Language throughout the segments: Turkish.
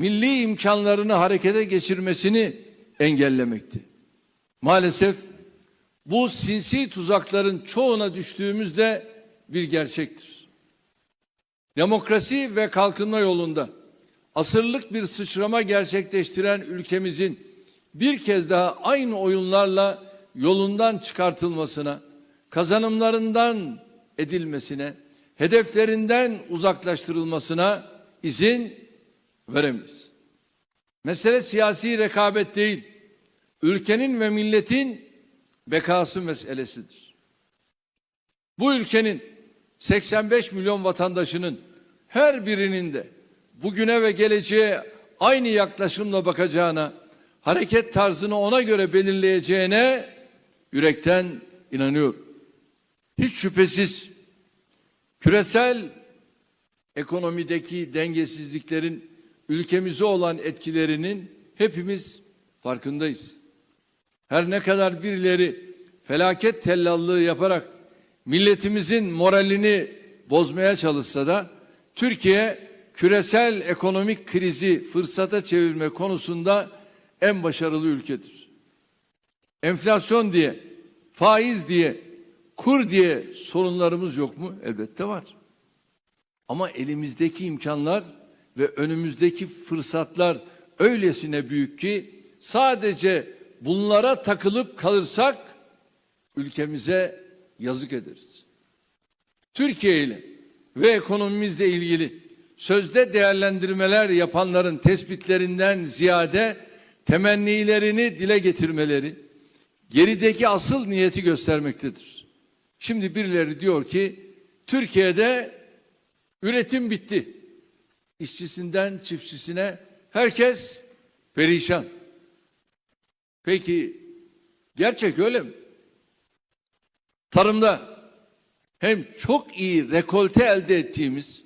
milli imkanlarını harekete geçirmesini engellemekti. Maalesef bu sinsi tuzakların çoğuna düştüğümüz de bir gerçektir. Demokrasi ve kalkınma yolunda asırlık bir sıçrama gerçekleştiren ülkemizin bir kez daha aynı oyunlarla yolundan çıkartılmasına, kazanımlarından edilmesine, hedeflerinden uzaklaştırılmasına izin veremeyiz. Mesele siyasi rekabet değil, ülkenin ve milletin bekası meselesidir. Bu ülkenin 85 milyon vatandaşının her birinin de bugüne ve geleceğe aynı yaklaşımla bakacağına, hareket tarzını ona göre belirleyeceğine yürekten inanıyorum. Hiç şüphesiz küresel ekonomideki dengesizliklerin ülkemize olan etkilerinin hepimiz farkındayız. Her ne kadar birileri felaket tellallığı yaparak milletimizin moralini bozmaya çalışsa da Türkiye küresel ekonomik krizi fırsata çevirme konusunda en başarılı ülkedir. Enflasyon diye, faiz diye, kur diye sorunlarımız yok mu? Elbette var. Ama elimizdeki imkanlar ve önümüzdeki fırsatlar öylesine büyük ki sadece bunlara takılıp kalırsak ülkemize yazık ederiz. Türkiye ile ve ekonomimizle ilgili sözde değerlendirmeler yapanların tespitlerinden ziyade temennilerini dile getirmeleri gerideki asıl niyeti göstermektedir. Şimdi birileri diyor ki Türkiye'de üretim bitti. İşçisinden çiftçisine herkes perişan. Peki gerçek öyle mi? Tarımda hem çok iyi rekolte elde ettiğimiz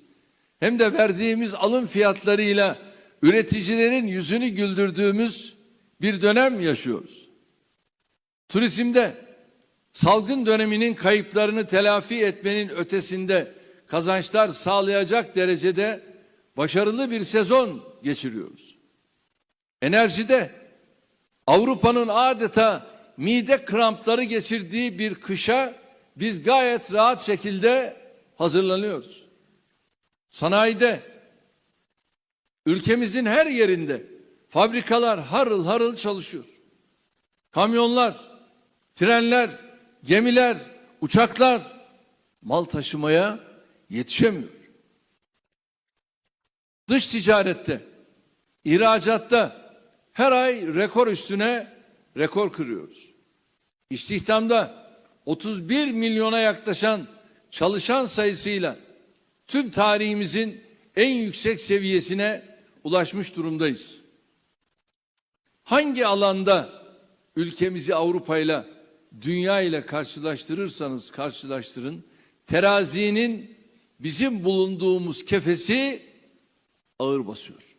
hem de verdiğimiz alım fiyatlarıyla üreticilerin yüzünü güldürdüğümüz bir dönem yaşıyoruz. Turizmde salgın döneminin kayıplarını telafi etmenin ötesinde kazançlar sağlayacak derecede başarılı bir sezon geçiriyoruz. Enerjide Avrupa'nın adeta mide krampları geçirdiği bir kışa biz gayet rahat şekilde hazırlanıyoruz. Sanayide ülkemizin her yerinde fabrikalar harıl harıl çalışıyor. Kamyonlar, trenler, gemiler, uçaklar mal taşımaya yetişemiyor. Dış ticarette, ihracatta her ay rekor üstüne rekor kırıyoruz. İstihdamda 31 milyona yaklaşan çalışan sayısıyla tüm tarihimizin en yüksek seviyesine ulaşmış durumdayız. Hangi alanda ülkemizi Avrupa ile dünya ile karşılaştırırsanız karşılaştırın terazinin bizim bulunduğumuz kefesi ağır basıyor.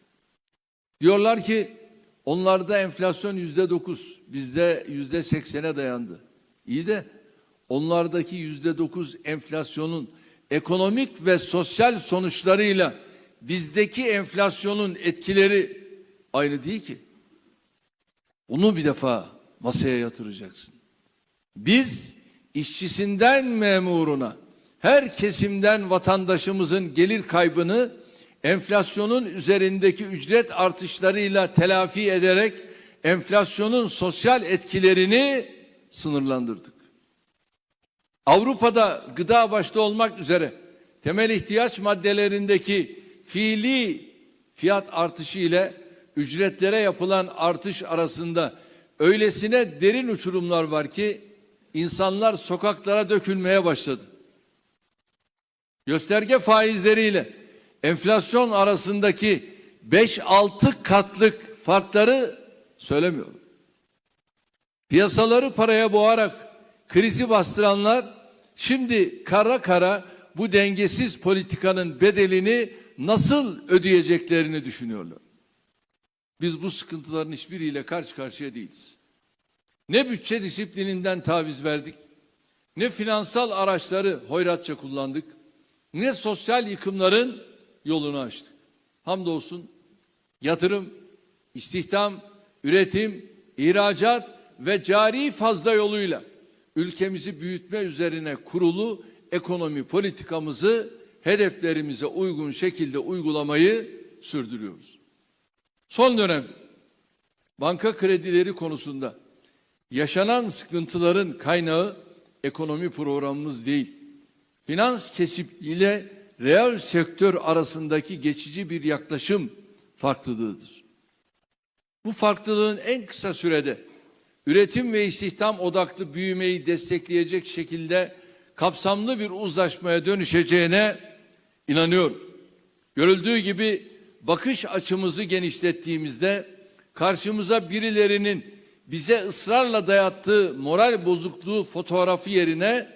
Diyorlar ki onlarda enflasyon yüzde dokuz, bizde yüzde seksene dayandı. İyi de onlardaki yüzde dokuz enflasyonun ekonomik ve sosyal sonuçlarıyla bizdeki enflasyonun etkileri aynı değil ki. Bunu bir defa masaya yatıracaksın. Biz işçisinden memuruna her kesimden vatandaşımızın gelir kaybını enflasyonun üzerindeki ücret artışlarıyla telafi ederek enflasyonun sosyal etkilerini sınırlandırdık. Avrupa'da gıda başta olmak üzere temel ihtiyaç maddelerindeki fiili fiyat artışı ile ücretlere yapılan artış arasında öylesine derin uçurumlar var ki insanlar sokaklara dökülmeye başladı. Gösterge faizleriyle enflasyon arasındaki 5-6 katlık farkları söylemiyorum. Piyasaları paraya boğarak krizi bastıranlar şimdi kara kara bu dengesiz politikanın bedelini nasıl ödeyeceklerini düşünüyorlar. Biz bu sıkıntıların hiçbiriyle karşı karşıya değiliz. Ne bütçe disiplininden taviz verdik, ne finansal araçları hoyratça kullandık, ne sosyal yıkımların yolunu açtık. Hamdolsun Yatırım, istihdam, üretim, ihracat ve cari fazla yoluyla ülkemizi büyütme üzerine kurulu ekonomi politikamızı hedeflerimize uygun şekilde uygulamayı sürdürüyoruz. Son dönemde banka kredileri konusunda yaşanan sıkıntıların kaynağı ekonomi programımız değil. Finans kesip ile reel sektör arasındaki geçici bir yaklaşım farklılığıdır. Bu farklılığın en kısa sürede üretim ve istihdam odaklı büyümeyi destekleyecek şekilde kapsamlı bir uzlaşmaya dönüşeceğine inanıyorum. Görüldüğü gibi bakış açımızı genişlettiğimizde karşımıza birilerinin bize ısrarla dayattığı moral bozukluğu fotoğrafı yerine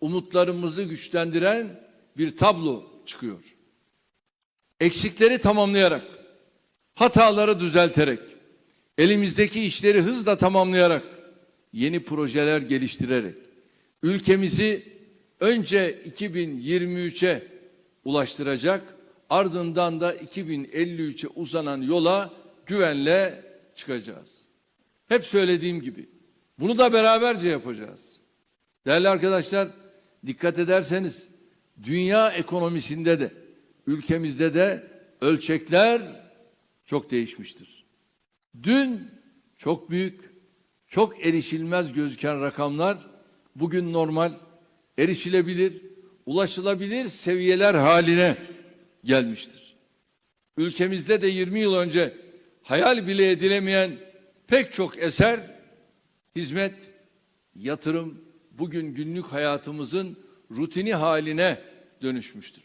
umutlarımızı güçlendiren bir tablo çıkıyor. Eksikleri tamamlayarak, hataları düzelterek, elimizdeki işleri hızla tamamlayarak, yeni projeler geliştirerek, ülkemizi önce 2023'e ulaştıracak, ardından da 2053'e uzanan yola güvenle çıkacağız. Hep söylediğim gibi bunu da beraberce yapacağız. Değerli arkadaşlar dikkat ederseniz dünya ekonomisinde de ülkemizde de ölçekler çok değişmiştir. Dün çok büyük, çok erişilmez gözüken rakamlar bugün normal, erişilebilir, ulaşılabilir seviyeler haline gelmiştir. Ülkemizde de 20 yıl önce hayal bile edilemeyen pek çok eser, hizmet, yatırım bugün günlük hayatımızın rutini haline dönüşmüştür.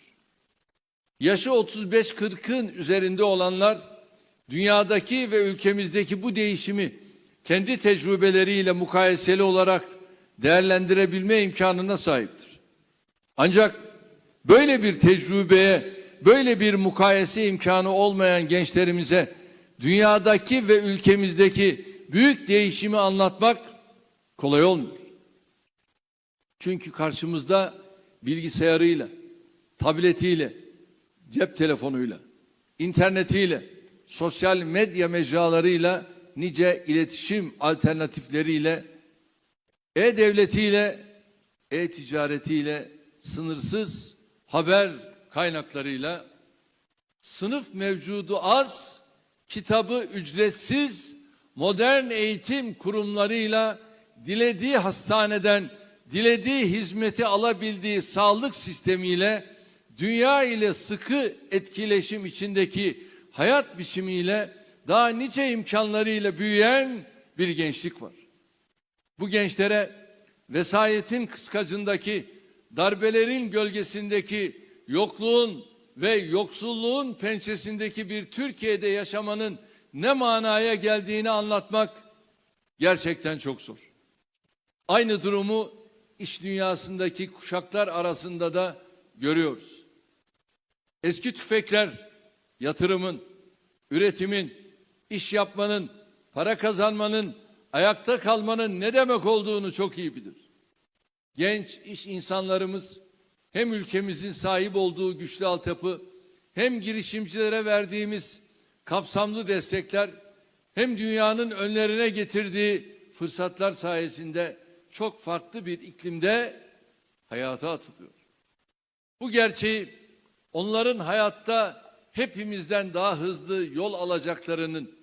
Yaşı 35-40'ın üzerinde olanlar dünyadaki ve ülkemizdeki bu değişimi kendi tecrübeleriyle mukayeseli olarak değerlendirebilme imkanına sahiptir. Ancak böyle bir tecrübeye, böyle bir mukayese imkanı olmayan gençlerimize dünyadaki ve ülkemizdeki büyük değişimi anlatmak kolay olmuyor. Çünkü karşımızda bilgisayarıyla, tabletiyle, cep telefonuyla, internetiyle, sosyal medya mecralarıyla nice iletişim alternatifleriyle, e-devletiyle, e-ticaretiyle, sınırsız haber kaynaklarıyla, sınıf mevcudu az, kitabı ücretsiz, modern eğitim kurumlarıyla dilediği hastaneden dilediği hizmeti alabildiği sağlık sistemiyle dünya ile sıkı etkileşim içindeki hayat biçimiyle daha nice imkanlarıyla büyüyen bir gençlik var. Bu gençlere vesayetin kıskacındaki darbelerin gölgesindeki yokluğun ve yoksulluğun pençesindeki bir Türkiye'de yaşamanın ne manaya geldiğini anlatmak gerçekten çok zor. Aynı durumu iş dünyasındaki kuşaklar arasında da görüyoruz. Eski tüfekler yatırımın, üretimin, iş yapmanın, para kazanmanın, ayakta kalmanın ne demek olduğunu çok iyi bilir. Genç iş insanlarımız hem ülkemizin sahip olduğu güçlü altyapı hem girişimcilere verdiğimiz kapsamlı destekler hem dünyanın önlerine getirdiği fırsatlar sayesinde çok farklı bir iklimde hayata atılıyor. Bu gerçeği onların hayatta hepimizden daha hızlı yol alacaklarının,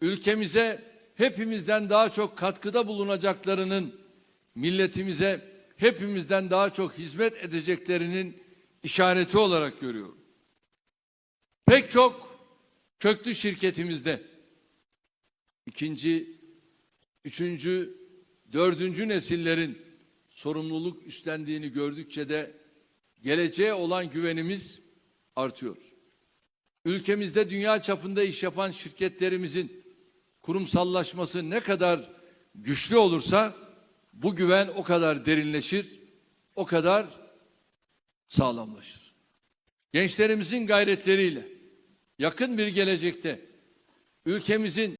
ülkemize hepimizden daha çok katkıda bulunacaklarının, milletimize hepimizden daha çok hizmet edeceklerinin işareti olarak görüyorum. Pek çok köklü şirketimizde ikinci, üçüncü, dördüncü nesillerin sorumluluk üstlendiğini gördükçe de geleceğe olan güvenimiz artıyor. Ülkemizde dünya çapında iş yapan şirketlerimizin kurumsallaşması ne kadar güçlü olursa bu güven o kadar derinleşir, o kadar sağlamlaşır. Gençlerimizin gayretleriyle yakın bir gelecekte ülkemizin